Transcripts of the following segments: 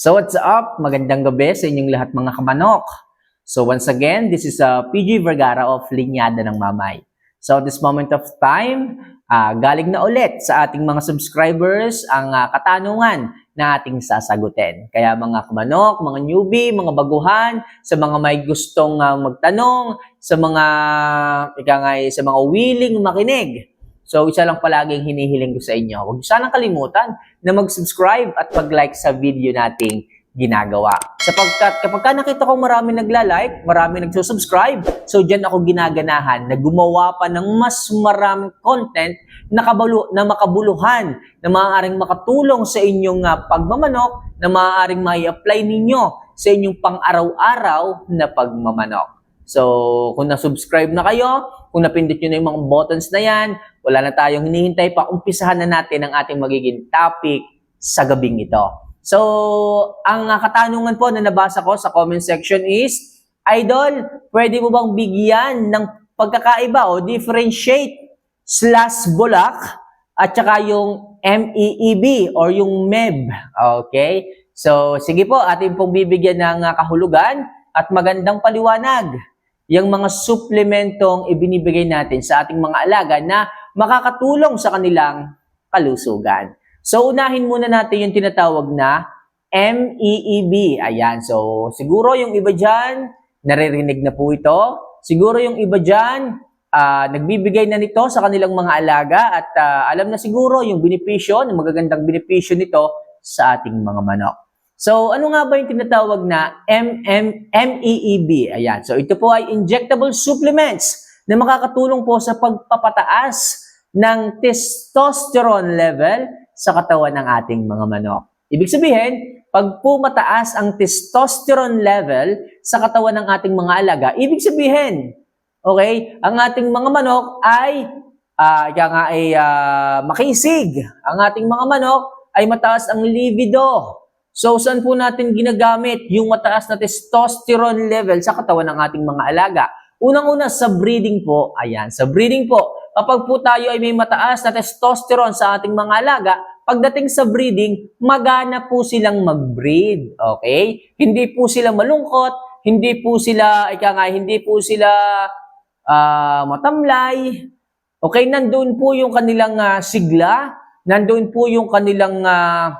So what's up? Magandang gabi sa inyong lahat mga kamanok. So once again, this is uh, PG Vergara of Linyada ng Mamay. So at this moment of time, ah, galing na ulit sa ating mga subscribers ang ah, katanungan na ating sasagutin. Kaya mga kamanok, mga newbie, mga baguhan, sa mga may gustong ah, magtanong, sa mga ika nga, eh, sa mga willing makinig. So isa lang palaging hinihiling ko sa inyo. Huwag sanang kalimutan na mag-subscribe at mag-like sa video nating ginagawa. Sapagkat kapag ka nakita kong marami nagla-like, marami nagsusubscribe, so dyan ako ginaganahan na gumawa pa ng mas maraming content na, kabalu- na makabuluhan, na maaaring makatulong sa inyong ah, pagmamanok, na maaaring mai apply ninyo sa inyong pang-araw-araw na pagmamanok. So, kung na-subscribe na kayo, kung napindot nyo na yung mga buttons na yan, wala na tayong hinihintay pa, umpisahan na natin ang ating magiging topic sa gabing ito. So, ang uh, katanungan po na nabasa ko sa comment section is, Idol, pwede mo bang bigyan ng pagkakaiba o differentiate slash bulak at saka yung MEEB or yung MEB? Okay? So, sige po, atin pong bibigyan ng uh, kahulugan at magandang paliwanag yung mga suplementong ibinibigay natin sa ating mga alaga na makakatulong sa kanilang kalusugan. So, unahin muna natin yung tinatawag na MEEB. Ayan, so siguro yung iba dyan, naririnig na po ito. Siguro yung iba dyan, ah, nagbibigay na nito sa kanilang mga alaga at ah, alam na siguro yung benepisyo, yung magagandang benepisyo nito sa ating mga manok. So, ano nga ba yung tinatawag na MM, MEEB? Ayan. So, ito po ay injectable supplements na makakatulong po sa pagpapataas ng testosterone level sa katawan ng ating mga manok. Ibig sabihin, pag po mataas ang testosterone level sa katawan ng ating mga alaga, ibig sabihin, okay, ang ating mga manok ay ika nga ay ah, makisig. Ang ating mga manok ay mataas ang libido. So, saan po natin ginagamit yung mataas na testosterone level sa katawan ng ating mga alaga? Unang-una sa breeding po, ayan, sa breeding po, kapag po tayo ay may mataas na testosterone sa ating mga alaga, pagdating sa breeding, magana po silang mag-breed, okay? Hindi po sila malungkot, hindi po sila, ika nga, hindi po sila ah, matamlay, okay? Nandun po yung kanilang ah, sigla, nandun po yung kanilang uh,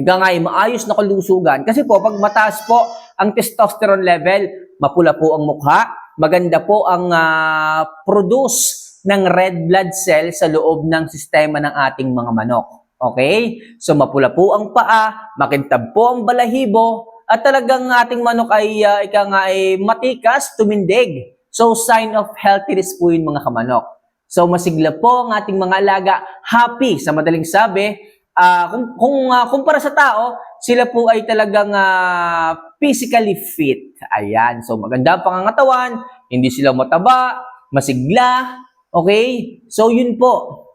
ika nga, eh, maayos na kalusugan. Kasi po, pag mataas po ang testosterone level, mapula po ang mukha, maganda po ang ah, produce ng red blood cell sa loob ng sistema ng ating mga manok. Okay? So mapula po ang paa, makintab po ang balahibo, at talagang ating manok ay ah, ika nga ay matikas, tumindig. So sign of healthiness po yun mga kamanok. So masigla po ang ating mga alaga, happy sa madaling sabi, ah, kung kung ah, kumpara sa tao, sila po ay talagang ah, physically fit. Ayan. So maganda ang pangangatawan, hindi sila mataba, masigla, okay? So yun po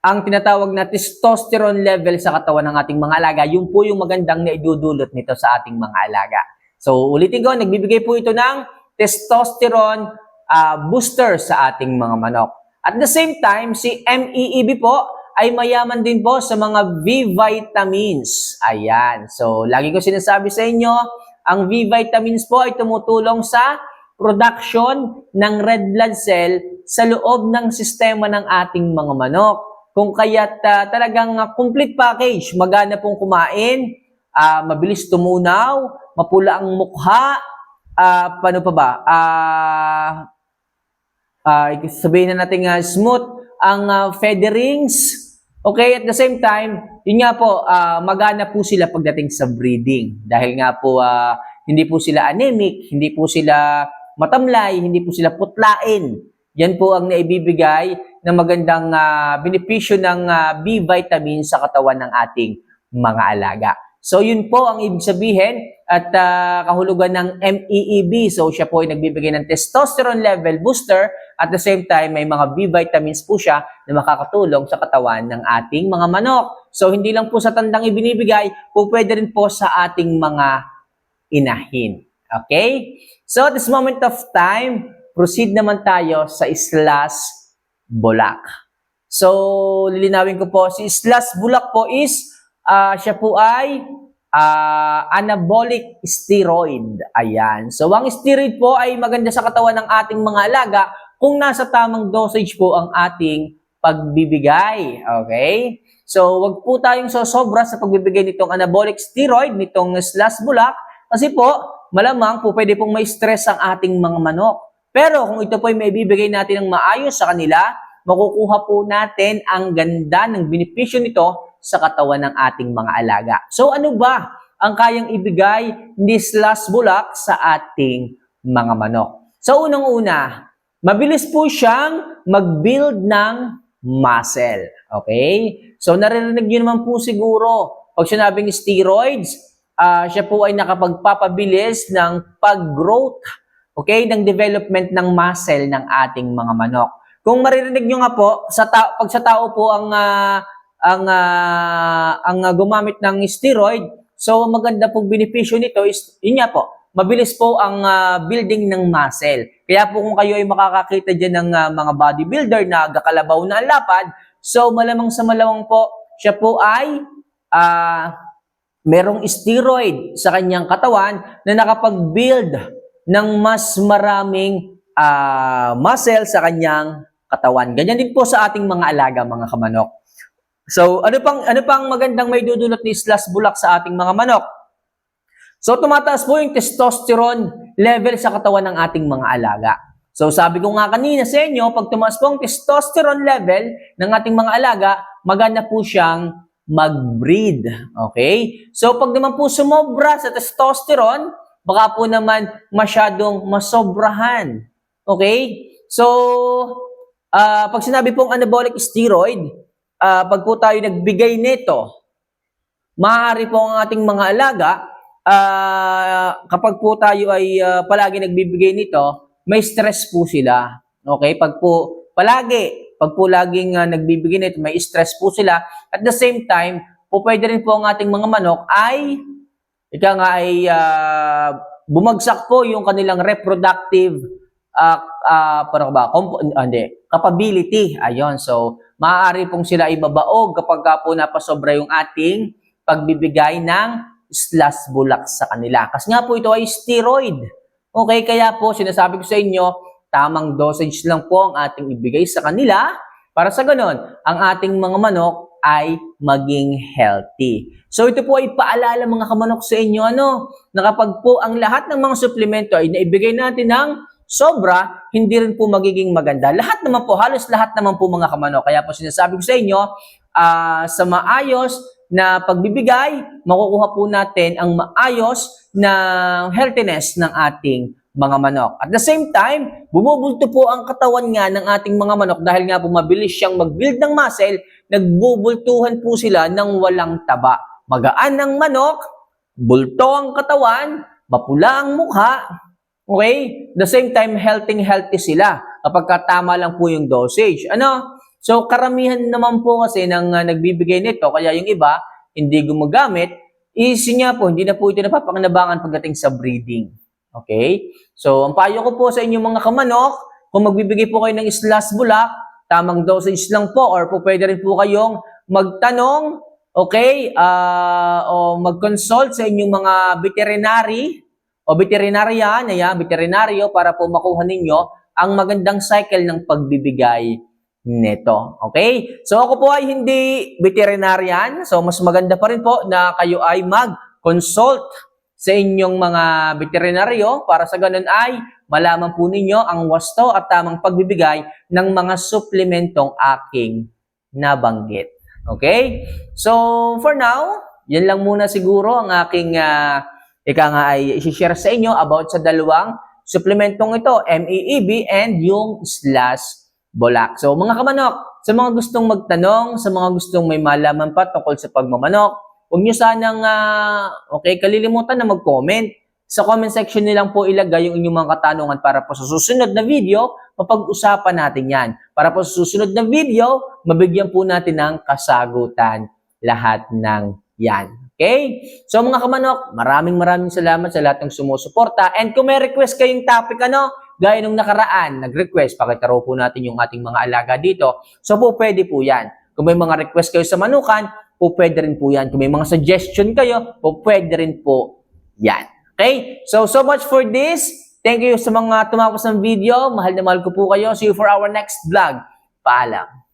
ang tinatawag na testosterone level sa katawan ng ating mga alaga. Yun po yung magandang na idudulot nito sa ating mga alaga. So ulitin ko, nagbibigay po ito ng testosterone ah, booster sa ating mga manok. At the same time, si MEEB po ay mayaman din po sa mga V vitamins. Ayan. So, lagi ko sinasabi sa inyo, ang V vitamins po ay tumutulong sa production ng red blood cell sa loob ng sistema ng ating mga manok. Kung kaya't ah, talagang ah, complete package, magana pong kumain, ah, mabilis tumunaw, mapula ang mukha, ah, paano pa ba? Ah, ah, sabihin na natin nga smooth ang ah, featherings. Okay, at the same time, yun nga po, ah, magana po sila pagdating sa breeding. Dahil nga po, ah, hindi po sila anemic, hindi po sila matamlay, hindi po sila putlain. Yan po ang naibibigay ng magandang ah, benepisyo ng ah, B vitamin sa katawan ng ating mga alaga. So yun po ang ibig sabihin at ah, kahulugan ng MEEB. So siya po ay nagbibigay ng testosterone level booster at the same time may mga B vitamins po siya na makakatulong sa katawan ng ating mga manok. So hindi lang po sa tandang ibinibigay, po pwede rin po sa ating mga inahin. Okay? So at this moment of time, proceed naman tayo sa Islas Bulak. So, lilinawin ko po, si Islas Bulak po is, ah, siya po ay ah, anabolic steroid. Ayan. So, ang steroid po ay maganda sa katawan ng ating mga alaga kung nasa tamang dosage po ang ating pagbibigay. Okay? So, wag po tayong sosobra sa pagbibigay nitong anabolic steroid, nitong slash bulak, kasi po, malamang po pwede pong may stress ang ating mga manok. Pero kung ito po ay may bibigay natin ng maayos sa kanila, makukuha po natin ang ganda ng benepisyo nito sa katawan ng ating mga alaga. So ano ba ang kayang ibigay ni slash bulak sa ating mga manok? So unang-una, mabilis po siyang mag-build ng muscle. Okay? So naririnig niyo naman po siguro pag sinabing steroids, ah, siya po ay nakapagpapabilis ng pag-growth okay, ng development ng muscle ng ating mga manok. Kung maririnig nyo nga po, sa ta- pag sa tao po ang ah, ang ah, ang ah, gumamit ng steroid, so maganda pong benepisyo nito is yun nga po, mabilis po ang ah, building ng muscle. Kaya po kung kayo ay makakakita diyan ng ah, mga bodybuilder na gakalabaw na ang lapad, so malamang sa malamang po siya po ay ah merong steroid sa kanyang katawan na nakapag-build ng mas maraming ah, muscle sa kanyang katawan. Ganyan din po sa ating mga alaga, mga kamanok. So, ano pang ano pang magandang may dudulot ni Slash Bulak sa ating mga manok? So, tumataas po yung testosterone level sa katawan ng ating mga alaga. So, sabi ko nga kanina sa inyo, pag tumaas po ang testosterone level ng ating mga alaga, maganda po siyang mag-breed. Okay? So, pag naman po sumobra sa testosterone, baka po naman masyadong masobrahan. Okay? So, ah pag sinabi pong anabolic steroid, ah pag po tayo nagbigay nito, maaari po ang ating mga alaga, ah kapag po tayo ay ah, palagi nagbibigay nito, may stress po sila. Okay? Pag po palagi, pag po laging ah, nagbibigay nito, may stress po sila. At the same time, po pwede rin po ang ating mga manok ay ika nga ay ah, bumagsak po yung kanilang reproductive ah ah, parang ba? Comp- ah, hindi, capability. Ayon so maaari pong sila ibabaog kapag ka po napasobra yung ating pagbibigay ng slash bulak sa kanila. Kasi nga po ito ay steroid. Okay kaya po sinasabi ko sa inyo tamang dosage lang po ang ating ibigay sa kanila para sa ganon ang ating mga manok ay maging healthy. So ito po ay paalala mga kamanok sa inyo ano, na kapag po ang lahat ng mga suplemento ay naibigay natin ng sobra, hindi rin po magiging maganda. Lahat naman po, halos lahat naman po mga kamanok. Kaya po sinasabi ko sa inyo, ah, sa maayos na pagbibigay, makukuha po natin ang maayos na healthiness ng ating mga manok. At the same time, bumubulto po ang katawan nga ng ating mga manok dahil nga po mabilis siyang mag-build ng muscle, nagbubultuhan po sila ng walang taba. Magaan ng manok, bulto ang katawan, mapula ang mukha, okay? The same time, healthy healthy sila kapag tama lang po yung dosage. Ano? So, karamihan naman po kasi ng uh, nagbibigay nito, kaya yung iba, hindi gumagamit, is nga po, hindi na po ito napapakinabangan pagdating sa breeding. Okay? So, ang payo ko po sa inyo mga kamanok, kung magbibigay po kayo ng slash bulak, tamang dosage lang po or po pwede rin po kayong magtanong, okay, ah, o mag-consult sa inyong mga veterinary o veterinarian, ayan, veterinaryo para po makuha ninyo ang magandang cycle ng pagbibigay neto. Okay? So ako po ay hindi veterinarian, so mas maganda pa rin po na kayo ay mag-consult sa inyong mga veterinaryo para sa ganun ay malaman po ninyo ang wasto at tamang pagbibigay ng mga suplementong aking nabanggit. Okay? So, for now, yan lang muna siguro ang aking uh, ika nga ay i-share sa inyo about sa dalawang suplementong ito, MEEB and yung slash bolak. So, mga kamanok, sa mga gustong magtanong, sa mga gustong may malaman pa tungkol sa pagmamanok, huwag nyo sanang, ah, okay, kalilimutan na mag-comment. Sa comment section nilang po ilagay yung inyong mga katanungan para po sa susunod na video, mapag-usapan natin yan. Para po sa susunod na video, mabigyan po natin ng kasagutan lahat ng yan. Okay? So mga kamanok, maraming maraming salamat sa lahat ng sumusuporta. And kung may request kayong topic, ano, gaya nung nakaraan, nag-request, pakitaro po natin yung ating mga alaga dito. So po, pwede po yan. Kung may mga request kayo sa manukan, po pwede rin po yan. Kung may mga suggestion kayo, po pwede rin po yan. Okay? So, so much for this. Thank you sa mga tumapos ng video. Mahal na mahal ko po kayo. See you for our next vlog. Paalam.